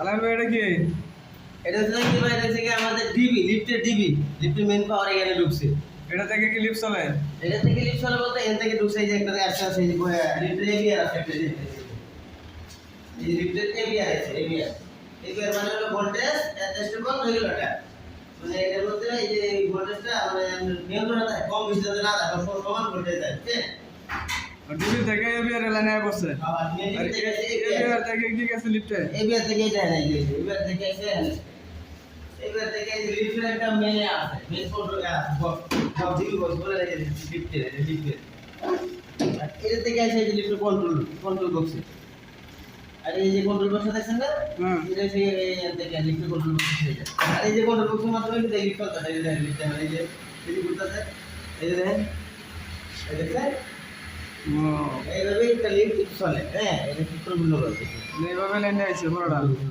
আলাম ভাই এটা কি? এটা হচ্ছে কি ভাই এটা কি আমাদের ডিবি লিফটের ডিবি লিফটের মেন পাওয়ার এখানে ঢুকছে। এটা থেকে কি লিফট চলে এটা থেকে লিফট চলে বলতে এখান থেকে ঢুকছে যে একটা এই যে লিফটের এবিআর আছে। এই লিফটের এবিআর আছে এবিআর এবিআর মানে হলো ভোল্টেজ অ্যাডজাস্টেবল রেগুলেটর মানে এটার মধ্যে এই যে ভোল্টেজটা মানে নিয়ন্ত্রণ থাকে কম বেশি যাতে না থাকে সমান ভোল্টেজ থাকে ডিবি থেকে এবিআর লাইনে আবার আর নিয়ন্ত্রণ থেকে কি গেছে লিফটে এবার থেকে এটা নাই এবার থেকে এবার থেকে এই লিফটের একটা মেনে আছে মেন কন্ট্রোল সব বস বলে রেখে থেকে কন্ট্রোল কন্ট্রোল বক্সে আর এই যে কন্ট্রোল বক্স দেখছেন না? এটা থেকে কন্ট্রোল বক্স হয়ে যায়। আর এই যে কন্ট্রোল বক্সের মাধ্যমে কিন্তু লিফট চলতে থাকে এই যে লিফট এই যে এই যে ঘুরতেছে এই দেখেন। এই দেখছেন ও এইভাবে একটা লিফট চলে